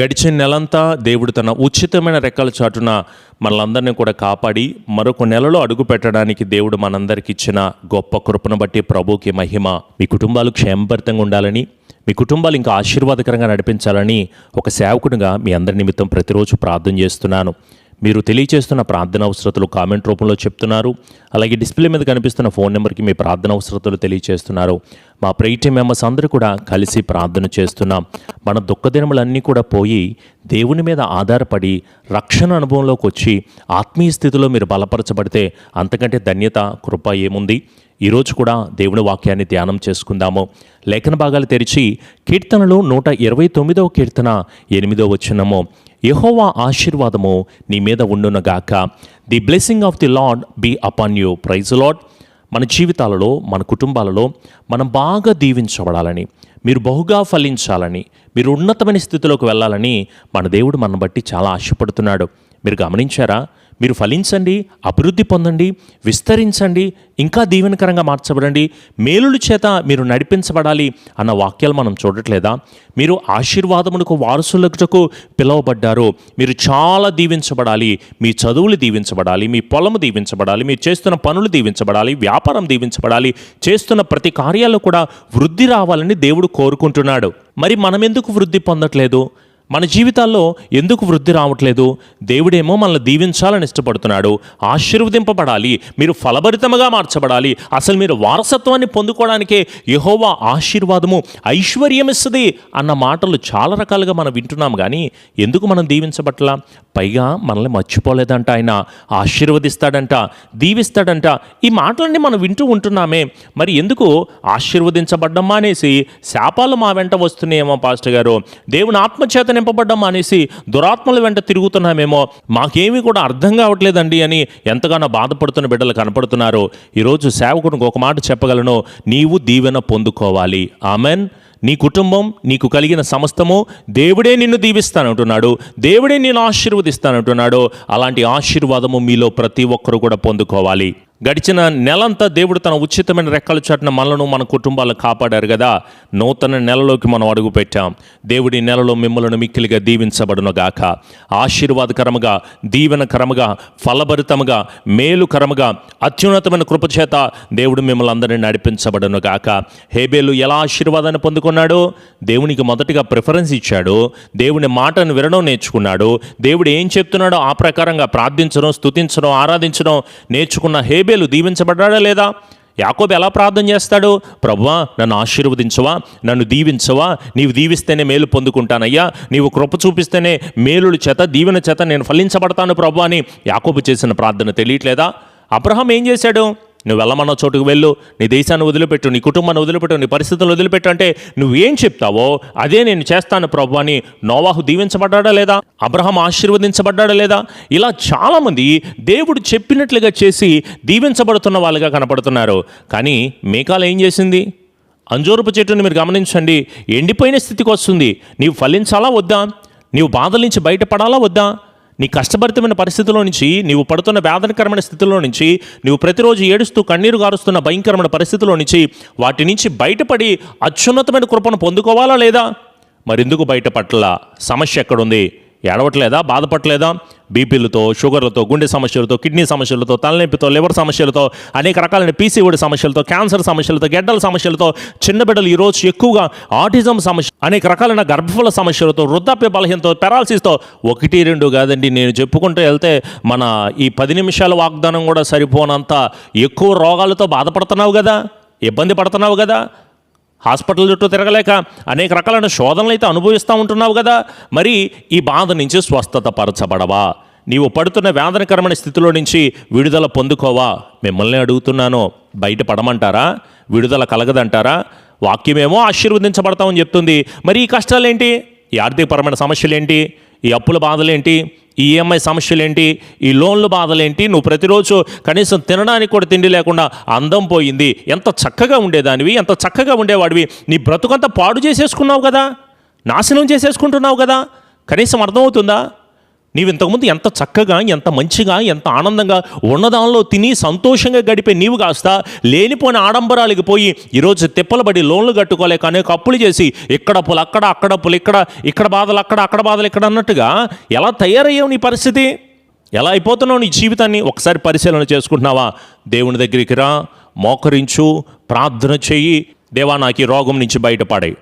గడిచిన నెలంతా దేవుడు తన ఉచితమైన రెక్కల చాటున మనలందరినీ కూడా కాపాడి మరొక నెలలో అడుగు పెట్టడానికి దేవుడు మనందరికి ఇచ్చిన గొప్ప కృపను బట్టి ప్రభుకి మహిమ. మీ కుటుంబాలు క్షేమభరితంగా ఉండాలని మీ కుటుంబాలు ఇంకా ఆశీర్వాదకరంగా నడిపించాలని ఒక సేవకునిగా మీ అందరి నిమిత్తం ప్రతిరోజు ప్రార్థన చేస్తున్నాను. మీరు తెలియచేస్తున్న ప్రార్థన అవసరతలు కామెంట్ రూపంలో చెప్తున్నారు. అలాగే డిస్ప్లే మీద కనిపిస్తున్న ఫోన్ నెంబర్కి మీ ప్రార్థన అవసరతలు తెలియచేస్తున్నారు. మా ప్రైటీ మెంబర్స్ అందరూ కూడా కలిసి ప్రార్థన చేస్తున్నాం. మన దుఃఖదినములన్నీ కూడా పోయి దేవుని మీద ఆధారపడి రక్షణ అనుభవంలోకి వచ్చి ఆత్మీయ స్థితిలో మీరు బలపరచబడితే అంతకంటే ధన్యత కృప ఏముంది? ఈరోజు కూడా దేవుని వాక్యాన్ని ధ్యానం చేసుకుందాము. లేఖన భాగాలు తెరిచి కీర్తనలు నూట ఇరవై తొమ్మిదవ కీర్తన ఎనిమిదో వచ్చినము యహోవా ఆశీర్వాదము నీ మీద ఉండునగాక. The blessing of the Lord be upon you praise Lord మన జీవితాలలో మన కుటుంబాలలో మనం బాగా దీవించబడాలని మీరు బహుగా ఫలించాలని మీరు ఉన్నతమైన స్థితిలోకి వెళ్ళాలని మన దేవుడు మన బట్టి చాలా ఆశపడుతున్నాడు. మీరు గమనించారా? మీరు ఫలించండి అభివృద్ధి పొందండి విస్తరించండి ఇంకా దీవెనకరంగా మార్చబడండి. మేలుల చేత మీరు నడిపించబడాలి అన్న వాక్యాలు మనం చూడట్లేదా? మీరు ఆశీర్వాదమునకు వారసులకు పిలువబడ్డారు. మీరు చాలా దీవించబడాలి మీ చదువులు దీవించబడాలి మీ పొలము దీవించబడాలి మీరు చేస్తున్న పనులు దీవించబడాలి వ్యాపారం దీవించబడాలి చేస్తున్న ప్రతి కార్యాలు కూడా వృద్ధి రావాలని దేవుడు కోరుకుంటున్నాడు. మరి మనం ఎందుకు వృద్ధి పొందట్లేదు? మన జీవితాల్లో ఎందుకు వృద్ధి రావట్లేదు? దేవుడేమో మనల్ని దీవించాలని ఇష్టపడుతున్నాడు. ఆశీర్వదింపబడాలి. మీరు ఫలభరితముగా మార్చబడాలి. అసలు మీరు వారసత్వాన్ని పొందుకోవడానికే యహోవా ఆశీర్వాదము ఐశ్వర్యం ఇస్తుంది అన్న మాటలు చాలా రకాలుగా మనం వింటున్నాం. కానీ ఎందుకు మనం దీవించబట్లా? పైగా మనల్ని మర్చిపోలేదంట ఆయన. ఆశీర్వదిస్తాడంట దీవిస్తాడంట. ఈ మాటలన్నీ మనం వింటూ ఉంటున్నామే. మరి ఎందుకు ఆశీర్వదించబడ్డం మానేసి శాపాలు మా వెంట వస్తున్నాయేమో పాస్టర్ గారు? దేవుని ఆత్మచేతనే నింపబడ్డం మానేసి దురాత్మల వెంట తిరుగుతున్నామేమో మాకేమీ కూడా అర్థం కావట్లేదండి అని ఎంతగానో బాధపడుతున్న బిడ్డలు కనపడుతున్నారు. ఈరోజు సేవకునికి ఒక మాట చెప్పగలను నీవు దీవెన పొందుకోవాలి. ఆమెన్. నీ కుటుంబం నీకు కలిగిన సమస్తము దేవుడే నిన్ను దీవిస్తానంటున్నాడు దేవుడే నేను ఆశీర్వదిస్తానంటున్నాడు. అలాంటి ఆశీర్వాదము మీలో ప్రతి ఒక్కరు కూడా పొందుకోవాలి. గడిచిన నెలంతా దేవుడు తన ఉచితమైన రెక్కల చాటున మనలను మన కుటుంబాలను కాపాడారు కదా. నూతన నెలలోకి మనం అడుగు పెట్టాం. దేవుడి నెలలో మిమ్మలను మిక్కిలిగా దీవించబడును గాక. ఆశీర్వాదకరముగా దీవెనకరముగా ఫలభరితముగా మేలుకరముగా అత్యున్నతమైన కృపచేత దేవుడు మిమ్మల్ని అందరినీ నడిపించబడును గాక. హేబేలు ఎలా ఆశీర్వాదాన్ని పొందుకున్నాడు? దేవునికి మొదటిగా ప్రిఫరెన్స్ ఇచ్చాడు. దేవుని మాటను వినడం నేర్చుకున్నాడు. దేవుడు ఏం చెప్తున్నాడో ఆ ప్రకారంగా ప్రార్థించడం స్తుతించడం ఆరాధించడం నేర్చుకున్న ఏబేలు దీవించబడ్డాడా లేదా? యాకోబు ఎలా ప్రార్థన చేస్తాడు? ప్రభువా నన్ను ఆశీర్వదించవా? నన్ను దీవించవా? నీవు దీవిస్తేనే మేలు పొందుకుంటానయ్యా. నీవు కృప చూపిస్తేనే మేలుల చేత దీవెన చేత నేను ఫలించబడతాను ప్రభు అని యాకోబు చేసిన ప్రార్థన తెలియట్లేదా? అబ్రహం ఏం చేశాడు? నువ్వు వెళ్ళమన్న చోటుకు వెళ్ళు నీ దేశాన్ని వదిలిపెట్టు నీ కుటుంబాన్ని వదిలిపెట్టు నీ పరిస్థితులు వదిలిపెట్టు అంటే నువ్వేం చెప్తావో అదే నేను చేస్తాను ప్రభు అని నోవాహు దీవించబడ్డాడా లేదా? అబ్రహం ఆశీర్వదించబడ్డాడా లేదా? ఇలా చాలామంది దేవుడు చెప్పినట్లుగా చేసి దీవించబడుతున్న వాళ్ళుగా కనపడుతున్నారు. కానీ మేకాలు ఏం చేసింది? అంజూరపు చెట్టుని మీరు గమనించండి ఎండిపోయిన స్థితికి వస్తుంది. నీవు ఫలించాలా వద్దా? నీవు బాధల నుంచి బయటపడాలా వద్దా? నీ కష్టభరితమైన పరిస్థితిలో నుంచి నీవు పడుతున్న వేదనకరమైన స్థితిలో నుంచి నువ్వు ప్రతిరోజు ఏడుస్తూ కన్నీరు గారుస్తున్న భయంకరమైన పరిస్థితిలో నుంచి వాటి నుంచి బయటపడి అత్యున్నతమైన కృపను పొందుకోవాలా లేదా? మరెందుకు బయటపట్ల? సమస్య ఎక్కడుంది? ఏడవట్లేదా? బాధపడలేదా బీపీలతో షుగర్లతో గుండె సమస్యలతో కిడ్నీ సమస్యలతో తలనొప్పితో లివర్ సమస్యలతో అనేక రకాలైన పీసీఓడి సమస్యలతో క్యాన్సర్ సమస్యలతో గెడ్డల సమస్యలతో చిన్న బిడ్డలు ఈరోజు ఎక్కువగా ఆటిజం సమస్య అనేక రకాలైన గర్భఫల సమస్యలతో వృద్ధాప్య బలహీనతో పెరాలసిస్తో ఒకటి రెండు కాదండి నేను చెప్పుకుంటూ వెళ్తే మన ఈ పది నిమిషాల వాగ్దానం కూడా సరిపోనంత ఎక్కువ రోగాలతో బాధపడుతున్నావు కదా? ఇబ్బంది పడుతున్నావు కదా? హాస్పిటల్ చుట్టూ తిరగలేక అనేక రకాలైన శోధనలు అయితే అనుభవిస్తూ ఉంటున్నావు కదా. మరి ఈ బాధ నుంచి స్వస్థత పరచబడవా నీవు పడుతున్న వేదనకరమైన స్థితిలో నుంచి విడుదల పొందుకోవా? మిమ్మల్ని అడుగుతున్నాను. బయట పడమంటారా విడుదల కలగదంటారా? వాక్యమేమో ఆశీర్వదించబడతామని చెప్తుంది. మరి ఈ కష్టాలేంటి? ఈ ఆర్థికపరమైన సమస్యలేంటి? ఈ అప్పుల బాధలేంటి? ఈఎంఐ సమస్యలు ఏంటి ఈ లోన్ల బాధలేంటి? నువ్వు ప్రతిరోజు కనీసం తినడానికి కూడా తిండి లేకుండా అందం పోయింది. ఎంత చక్కగా ఉండేదానివి ఎంత చక్కగా ఉండేవాడివి. నీ బ్రతుకంతా పాడు చేసేసుకున్నావు కదా? నాశనం చేసేసుకుంటున్నావు కదా? కనీసం అర్థమవుతుందా? నీవు ఇంతకుముందు ఎంత చక్కగా ఎంత మంచిగా ఎంత ఆనందంగా ఉన్నదానిలో తిని సంతోషంగా గడిపే నీవు కాస్త లేనిపోయిన ఆడంబరాలకి పోయి ఈరోజు తిప్పలబడి లోన్లు కట్టుకోలేక అనేక అప్పులు చేసి ఇక్కడ అప్పులు అక్కడ అక్కడ అప్పులు ఇక్కడ ఇక్కడ బాధలు అక్కడ అక్కడ బాధలు ఇక్కడ అన్నట్టుగా ఎలా తయారయ్యావు నీ పరిస్థితి? ఎలా అయిపోతున్నావు నీ జీవితాన్ని? ఒకసారి పరిశీలన చేసుకుంటున్నావా? దేవుని దగ్గరికి రా మోకరించు ప్రార్థన చెయ్యి. దేవా నాకు ఈ రోగం నుంచి బయటపడాయి.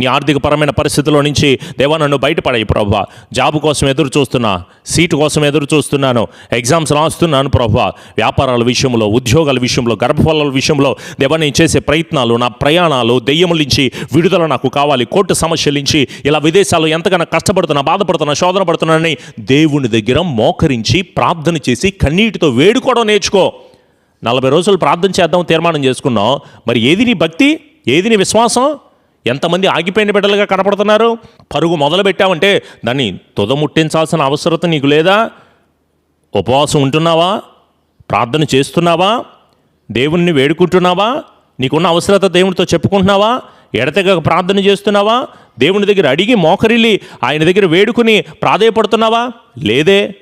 నీ ఆర్థికపరమైన పరిస్థితుల్లో నుంచి దేవా నన్ను బయటపడాయి ప్రభా. జాబ్ కోసం ఎదురు చూస్తున్నా సీటు కోసం ఎదురు చూస్తున్నాను ఎగ్జామ్స్ రాస్తున్నాను ప్రభా. వ్యాపారాల విషయంలో ఉద్యోగాల విషయంలో గర్భఫలాల విషయంలో దేవా నేను చేసే ప్రయత్నాలు నా ప్రయాణాలు దెయ్యముల నుంచి విడుదల నాకు కావాలి. కోర్టు సమస్యల నుంచి ఇలా విదేశాల్లో ఎంతగానో కష్టపడుతున్నా బాధపడుతున్నా శోధన పడుతున్నానని దేవుని దగ్గర మోకరించి ప్రార్థన చేసి కన్నీటితో వేడుకోవడం నేర్చుకో. నలభై రోజులు ప్రార్థన చేద్దాం తీర్మానం చేసుకున్నాం. మరి ఏది నీ భక్తి? ఏది నీ విశ్వాసం? ఎంతమంది ఆగిపోయిన బిడ్డలుగా కనపడుతున్నారు? పరుగు మొదలు పెట్టావంటే దాన్ని తుదముట్టించాల్సిన అవసరత నీకు లేదా? ఉపవాసం ఉంటున్నావా? ప్రార్థన చేస్తున్నావా? దేవుణ్ణి వేడుకుంటున్నావా? నీకున్న అవసరత దేవునితో చెప్పుకుంటున్నావా? ఎడతెగ ప్రార్థన చేస్తున్నావా? దేవుని దగ్గర అడిగి మోకరిల్లి ఆయన దగ్గర వేడుకుని ప్రాధేయపడుతున్నావా? లేదే.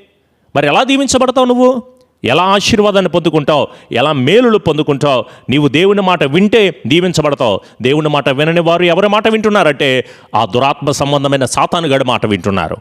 మరి ఎలా దీవించబడతావు నువ్వు? ఎలా ఆశీర్వాదాన్ని పొందుకుంటావు? ఎలా మేలులు పొందుకుంటావు? నీవు దేవుని మాట వింటే దీవించబడతావు. దేవుని మాట వినని వారు ఎవరి మాట వింటున్నారంటే ఆ దురాత్మ సంబంధమైన సాతానుగడి మాట వింటున్నారు.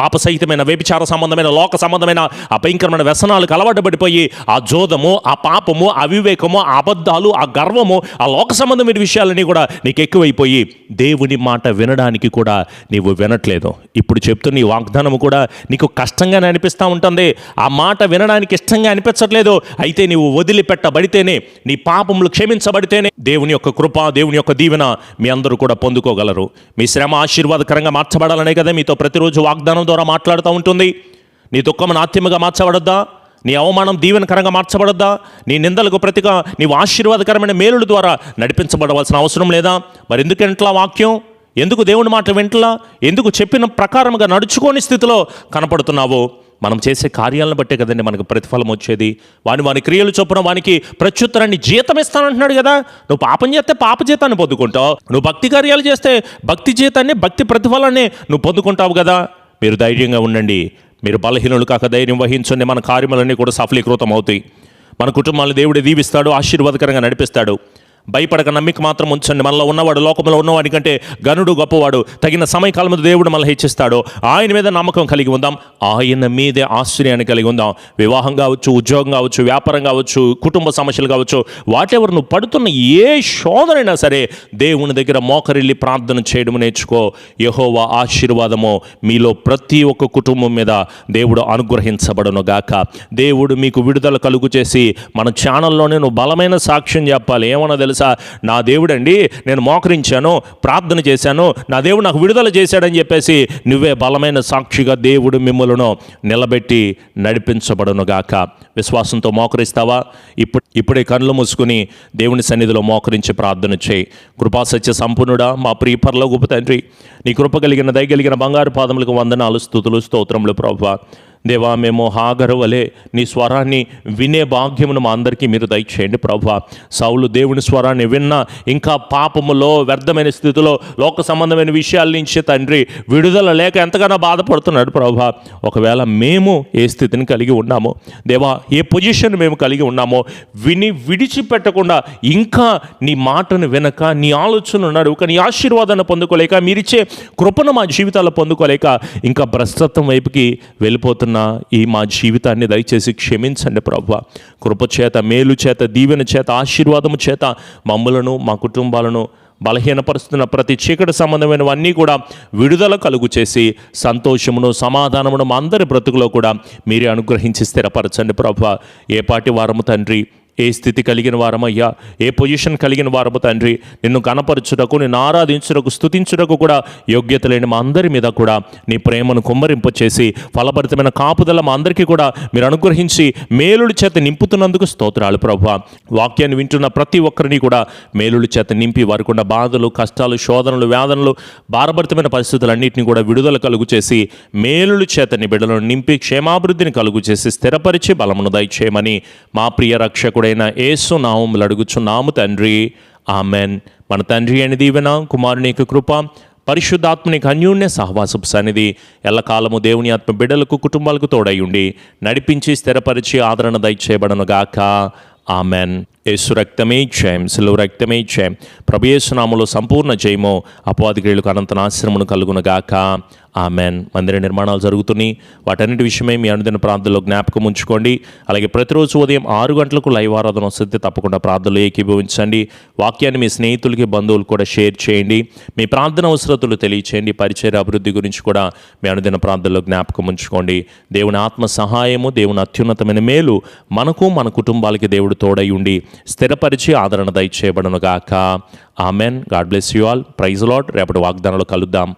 పాప సహితమైన వ్యభిచార సంబంధమైన లోక సంబంధమైన ఆ భయంకరమైన వ్యసనాలకు అలవాటు పడిపోయి ఆ జోదము ఆ పాపము ఆ అవివేకము ఆ అబద్ధాలు ఆ గర్వము ఆ లోక సంబంధమైన విషయాలన్నీ కూడా నీకు ఎక్కువైపోయి దేవుని మాట వినడానికి కూడా నీవు వినట్లేదు. ఇప్పుడు చెప్తున్న ఈ వాగ్దానము కూడా నీకు కష్టంగానే అనిపిస్తూ ఉంటుంది. ఆ మాట వినడానికి ఇష్టంగా అనిపించట్లేదు. అయితే నీవు వదిలిపెట్టబడితేనే నీ పాపములు క్షమించబడితేనే దేవుని యొక్క కృప దేవుని యొక్క దీవెన మీ అందరూ కూడా పొందుకోగలరు. మీ శ్రమ ఆశీర్వాదకరంగా మార్చబడాలనే కదా మీతో ప్రతిరోజు వాగ్దానం ద్వారా మాట్లాడుతూ ఉంటుంది. నీ దుఃఖం నాట్యముగా మార్చబడద్దా? నీ అవమానం దీవెనకరంగా మార్చబడద్దా? నీ నిందలకు ప్రతిగా నీవు ఆశీర్వాదకరమైన మేలుల ద్వారా నడిపించబడవలసిన అవసరం లేదా? మరి ఎందుకు ఎంట్లా వాక్యం? ఎందుకు దేవుని మాట వింటలా? ఎందుకు చెప్పిన ప్రకారముగా నడుచుకోని స్థితిలో కనపడుతున్నావు? మనం చేసే కార్యాలను బట్టే కదండి మనకు ప్రతిఫలం వచ్చేది. వాని వాని క్రియలు చొప్పున వానికి ప్రత్యుత్తరాన్ని జీతం ఇస్తానంటున్నాడు కదా. నువ్వు పాపం చేస్తే పాప జీతాన్ని పొందుకుంటావు. నువ్వు భక్తి కార్యాలు చేస్తే భక్తి జీతాన్ని భక్తి ప్రతిఫలాన్ని నువ్వు పొందుకుంటావు కదా. మీరు ధైర్యంగా ఉండండి. మీరు బలహీనులు కాక ధైర్యం వహించండి. మన కార్యములన్నీ కూడా సఫలీకృతం అవుతాయి మన కుటుంబాలను దేవుడు దీవిస్తాడు ఆశీర్వాదకరంగా నడిపిస్తాడు. భయపడక నమ్మిక మాత్రం ఉంచండి. మనలో ఉన్నవాడు లోకంలో ఉన్నవాడి కంటే గనుడు గొప్పవాడు తగిన సమయకాలంలో దేవుడు మనల్ని హెచ్చిస్తాడు. ఆయన మీద నమ్మకం కలిగి ఉందాం. ఆయన మీదే ఆశ్చర్యాన్ని కలిగి ఉందాం. వివాహం కావచ్చు ఉద్యోగం కావచ్చు వ్యాపారం కావచ్చు కుటుంబ సమస్యలు కావచ్చు వాటెవర్ నువ్వు పడుతున్న ఏ శోధనైనా సరే దేవుని దగ్గర మోకరిల్లి ప్రార్థన చేయడం నేర్చుకో. యహోవా ఆశీర్వాదము మీలో ప్రతి ఒక్క కుటుంబం మీద దేవుడు అనుగ్రహించబడను గాక. దేవుడు మీకు విడుదల కలుగు చేసి మన ఛానల్లోనే నువ్వు బలమైన సాక్ష్యం చెప్పాలి. ఏమన్నా తెలుసు? నా దేవుడండి నేను మోకరించాను ప్రార్థన చేశాను నా దేవుడు నాకు విడుదల చేశాడని చెప్పేసి నువ్వే బలమైన సాక్షిగా దేవుడు మిమ్మలను నిలబెట్టి నడిపించబడునుగాక. విశ్వాసంతో మోకరిస్తావా? ఇప్పుడు ఇప్పుడే కళ్ళు మూసుకుని దేవుని సన్నిధిలో మోకరించి ప్రార్థన చేయి. కృపాసత్య సంపూర్ణుడా మా ప్రియ గొప్ప తండ్రి నీ కృప కలిగిన దయగలిగిన బంగారు పాదములకు వందనాలు స్థుతులు స్తోత్రములు ప్రభావ దేవా మేము హాగరు వలె నీ స్వరాన్ని వినే భాగ్యమును మా అందరికీ మీరు దయచేయండి ప్రభా. సౌలు దేవుని స్వరాన్ని విన్న ఇంకా పాపములో వ్యర్థమైన స్థితిలో లోక సంబంధమైన విషయాల నుంచి తండ్రి విడుదల లేక ఎంతగానో బాధపడుతున్నాడు ప్రభా. ఒకవేళ మేము ఏ స్థితిని కలిగి ఉన్నామో దేవా ఏ పొజిషన్ మేము కలిగి ఉన్నామో విని విడిచిపెట్టకుండా ఇంకా నీ మాటను వినక నీ ఆలోచనలు ఉన్నాడు నీ ఆశీర్వాదాన్ని పొందుకోలేక మీరిచ్చే కృపను మా జీవితాల్లో పొందుకోలేక ఇంకా భ్రష్టత్వం వైపుకి వెళ్ళిపోతున్న ఈ మా జీవితాన్ని దయచేసి క్షమించండి ప్రభు. కృపచేత మేలు చేత దీవెన చేత ఆశీర్వాదము చేత మమ్మలను మా కుటుంబాలను బలహీనపరుస్తున్న ప్రతి చీకటి సంబంధమైనవన్నీ కూడా విడుదల కలుగు చేసి సంతోషమును సమాధానమును మా అందరి బ్రతుకులో కూడా మీరే అనుగ్రహించి స్థిరపరచండి ప్రభు. ఏ పాటి వారము తండ్రి ఏ స్థితి కలిగిన వారమయ్యా? ఏ పొజిషన్ కలిగిన వారము తండ్రి? నిన్ను కనపరచుటకు నిన్ను ఆరాధించుటకు స్థుతించుటకు కూడా యోగ్యత లేని మా అందరి మీద కూడా నీ ప్రేమను కుమ్మరింపు చేసి ఫలభరితమైన కాపుదల మా అందరికీ కూడా మీరు అనుగ్రహించి మేలుడి చేత నింపుతున్నందుకు స్తోత్రాలు ప్రభు వాక్యాన్ని వింటున్న ప్రతి ఒక్కరిని కూడా మేలుడి చేత నింపి వారికి ఉన్న బాధలు కష్టాలు శోధనలు వేదనలు భారభరితమైన పరిస్థితులన్నింటినీ కూడా విడుదల కలుగు చేసి మేలుడి చేత నిబిడలను బిడ్డలను నింపి క్షేమాభివృద్ధిని కలుగు చేసి స్థిరపరిచి బలమును దయచేయమని మా ప్రియ రక్షకుడైన యేసు నామములు అడుగుచున్నాము తండ్రి. ఆమెన్. మన తండ్రి అని దీవెన కుమారుని యొక్క కృప పరిశుద్ధాత్మని అన్యోన్య సహవాసపు సన్నిధి ఎల్లకాలము దేవుని ఆత్మ బిడ్డలకు కుటుంబాలకు తోడై నడిపించి స్థిరపరిచి ఆదరణ దయచేయబడను గాక ఆమెన్. యేసు రక్తమే జయం సిలువ రక్తమే జయం ప్రభు యేసునామలో సంపూర్ణ జయమో అపవాది క్రియలకు అనంత నాశనమును కలుగునగాక. ఆమెన్. మందిర నిర్మాణాలు జరుగుతున్నాయి. వాటన్నిటి విషయమై మీ అనుదిన ప్రాంతంలో జ్ఞాపకం ఉంచుకోండి. అలాగే ప్రతిరోజు ఉదయం ఆరు గంటలకు లైవ్ ఆరాధన వస్తుంది. తప్పకుండా ప్రార్థనలు ఏకీభవించండి. వాక్యాన్ని మీ స్నేహితులకి బంధువులు కూడా షేర్ చేయండి. మీ ప్రార్థన అవసరతలు తెలియచేయండి. పరిచయ అభివృద్ధి గురించి కూడా మీ అనుదిన ప్రాంతంలో జ్ఞాపకం ఉంచుకోండి. దేవుని ఆత్మ సహాయము దేవుని అత్యున్నతమైన మేలు మనకు మన కుటుంబాలకి దేవుడు తోడై ఉండి స్థిరపరిచి ఆదరణ దయచేయబడను గాక amen. God bless you all. Praise Lord రేపటి వాగ్దానంలో కలుద్దాం.